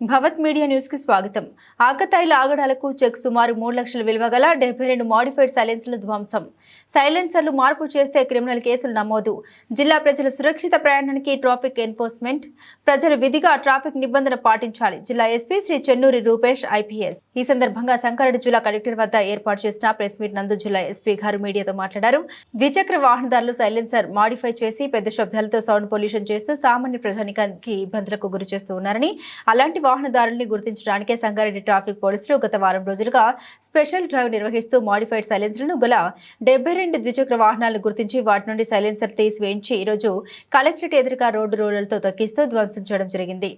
భవత్ media న్యూస్కి స్వాగతం. ఆకతాయిల ఆగడాలకు check సుమారు మూడు లక్షల విలువ గల డెబ్బై రెండు మాడిఫైడ్ సైలెన్సులు ధ్వంసం. సైలెన్సర్లు మార్పు చేస్తే క్రిమినల్ కేసులు నమోదు. జిల్లా ప్రజల సురక్షిత ప్రయాణానికి ట్రాఫిక్ ఎన్ఫోర్స్మెంట్ ప్రజలు విధిగా ట్రాఫిక్ నిబంధన పాటించాలి. జిల్లా ఎస్పీ శ్రీ చెన్నూరి రూపేష్ ఐపీఎస్. ఈ సందర్భంగా సంగారెడ్డి జిల్లా కలెక్టర్ వద్ద ఏర్పాటు చేసిన ప్రెస్ మీట్ నందు జిల్లా ఎస్పీ గారు మీడియాతో మాట్లాడారు. ద్విచక్ర వాహనదారులు సైలెన్సర్ మాడిఫై చేసి పెద్ద శబ్దాలతో సౌండ్ పొల్యూషన్ చేస్తూ సామాన్య ప్రజానికానికి ఇబ్బందులకు గురి చేస్తూ ఉన్నారని అలాంటి వాహనదారుల్ని గుర్తించడానికే సంగారెడ్డి ట్రాఫిక్ పోలీసులు గత వారం రోజులుగా స్పెషల్ డ్రైవ్ నిర్వహిస్తూ మాడిఫైడ్ సైలెన్సర్లను గల డెబ్బై రెండు ద్విచక్ర వాహనాలను గుర్తించి వాటి నుండి సైలెన్సర్ తీసివేయించి ఈరోజు కలెక్టరేట్ ఎదురుగా రోడ్డు రోలర్తో తొక్కిస్తూ ధ్వంసం చేయడం జరిగింది.